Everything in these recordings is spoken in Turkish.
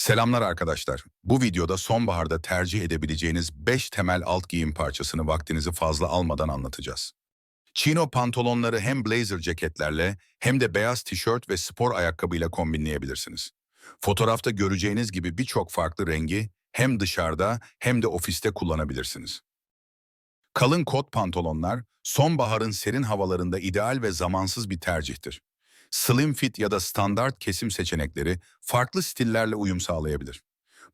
Selamlar arkadaşlar. Bu videoda sonbaharda tercih edebileceğiniz 5 temel alt giyim parçasını vaktinizi fazla almadan anlatacağız. Chino pantolonları hem blazer ceketlerle hem de beyaz tişört ve spor ayakkabıyla kombinleyebilirsiniz. Fotoğrafta göreceğiniz gibi birçok farklı rengi hem dışarıda hem de ofiste kullanabilirsiniz. Kalın kot pantolonlar sonbaharın serin havalarında ideal ve zamansız bir tercihtir. Slim fit ya da standart kesim seçenekleri farklı stillerle uyum sağlayabilir.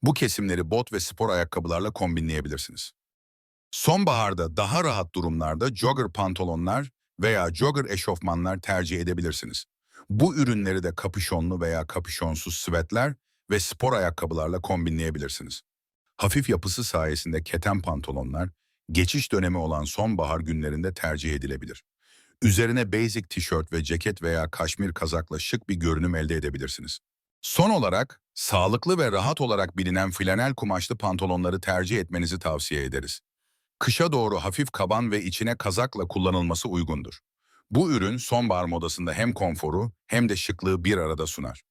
Bu kesimleri bot ve spor ayakkabılarla kombinleyebilirsiniz. Sonbaharda daha rahat durumlarda jogger pantolonlar veya jogger eşofmanlar tercih edebilirsiniz. Bu ürünleri de kapüşonlu veya kapüşonsuz svetler ve spor ayakkabılarla kombinleyebilirsiniz. Hafif yapısı sayesinde keten pantolonlar, geçiş dönemi olan sonbahar günlerinde tercih edilebilir. Üzerine basic tişört ve ceket veya kaşmir kazakla şık bir görünüm elde edebilirsiniz. Son olarak, sağlıklı ve rahat olarak bilinen flanel kumaşlı pantolonları tercih etmenizi tavsiye ederiz. Kışa doğru hafif kaban ve içine kazakla kullanılması uygundur. Bu ürün sonbahar modasında hem konforu hem de şıklığı bir arada sunar.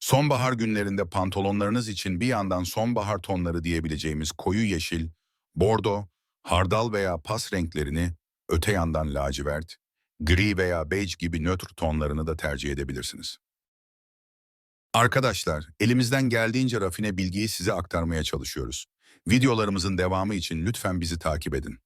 Sonbahar günlerinde pantolonlarınız için bir yandan sonbahar tonları diyebileceğimiz koyu yeşil, bordo, hardal veya pas renklerini, öte yandan lacivert, gri veya bej gibi nötr tonlarını da tercih edebilirsiniz. Arkadaşlar, elimizden geldiğince rafine bilgiyi size aktarmaya çalışıyoruz. Videolarımızın devamı için lütfen bizi takip edin.